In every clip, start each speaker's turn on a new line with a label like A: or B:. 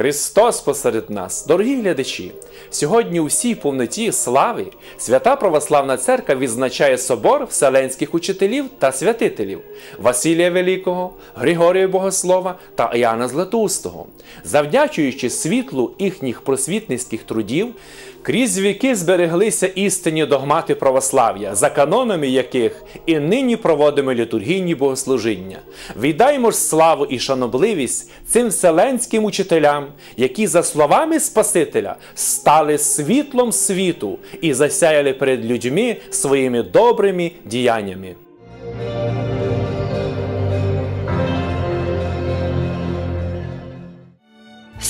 A: Христос посеред нас, дорогі глядачі! Сьогодні у всій повноті слави Свята Православна Церква відзначає собор вселенських учителів та святителів Василія Великого, Григорія Богослова та Іоанна Златоустого. Завдячуючи світлу їхніх просвітницьких трудів, крізь віки збереглися істинні догмати православ'я, за канонами яких і нині проводимо літургійні богослужіння. Віддаймо ж славу і шанобливість цим вселенським учителям, які, за словами Спасителя, стали світлом світу і засяяли перед людьми своїми добрими діяннями.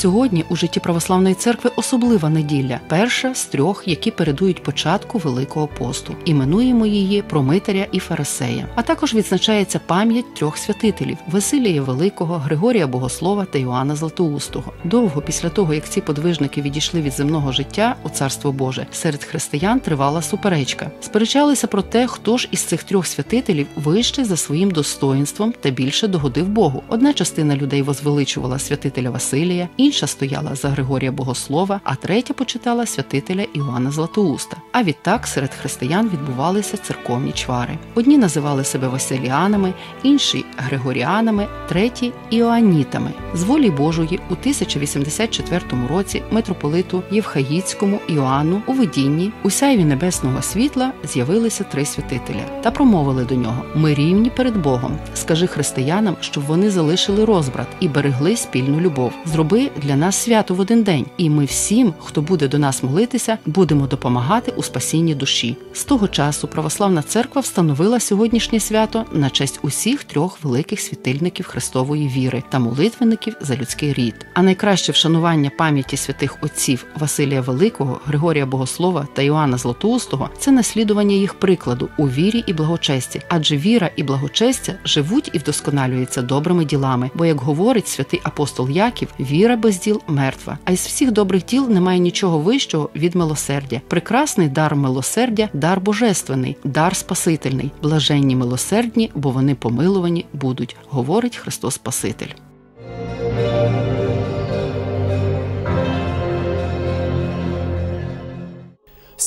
B: Сьогодні у житті православної церкви особлива неділя, перша з трьох, які передують початку Великого посту. Іменуємо її Промитаря і Фарисея. А також відзначається пам'ять трьох святителів Василія Великого, Григорія Богослова та Йоанна Златоустого. Довго після того, як ці подвижники відійшли від земного життя у царство Боже, серед християн тривала суперечка. Сперечалися про те, хто ж із цих трьох святителів вище за своїм достоїнством та більше догодив Богу. Одна частина людей возвеличувала святителя Василія інша стояла за Григорія Богослова, а третя почитала святителя Іоанна Златоуста. А відтак серед християн відбувалися церковні чвари. Одні називали себе Василіанами, інші Григоріанами, треті Іоаннітами. З волі Божої у 1084 році митрополиту Євхаїцькому Іоанну у видінні у сяйві небесного світла з'явилися три святителя та промовили до нього: Ми рівні перед Богом. Скажи християнам, щоб вони залишили розбрат і берегли спільну любов. Зроби для нас свято в один день, і ми всім, хто буде до нас молитися, будемо допомагати у спасінні душі. З того часу православна церква встановила сьогоднішнє свято на честь усіх трьох великих світильників Христової віри та молитвенників за людський рід. А найкраще вшанування пам'яті святих отців Василія Великого, Григорія Богослова та Іоанна Златоустого це наслідування їх прикладу у вірі і благочесті, адже віра і благочестя живуть і вдосконалюються добрими ділами. Бо, як говорить святий апостол Яків, віра без діл мертва. А із всіх добрих діл немає нічого вищого від милосердя. Прекрасний дар милосердя, дар божественний, дар спасительний, блаженні милосердні, бо вони помилувані будуть, говорить Христос Спаситель.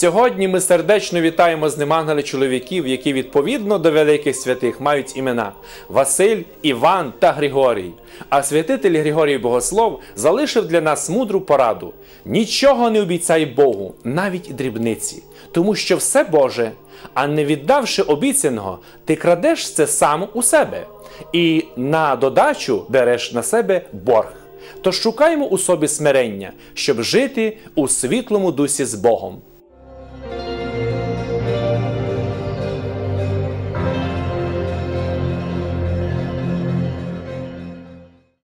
A: Сьогодні ми сердечно вітаємо з ним чоловіків, які відповідно до великих святих мають імена Василь, Іван та Григорій. А святитель Григорій Богослов залишив для нас мудру пораду: нічого не обіцяй Богу, навіть дрібниці, тому що все Боже, а не віддавши обіцяного, ти крадеш це сам у себе і на додачу береш на себе борг. Тож шукаємо у собі смирення, щоб жити у світлому дусі з Богом.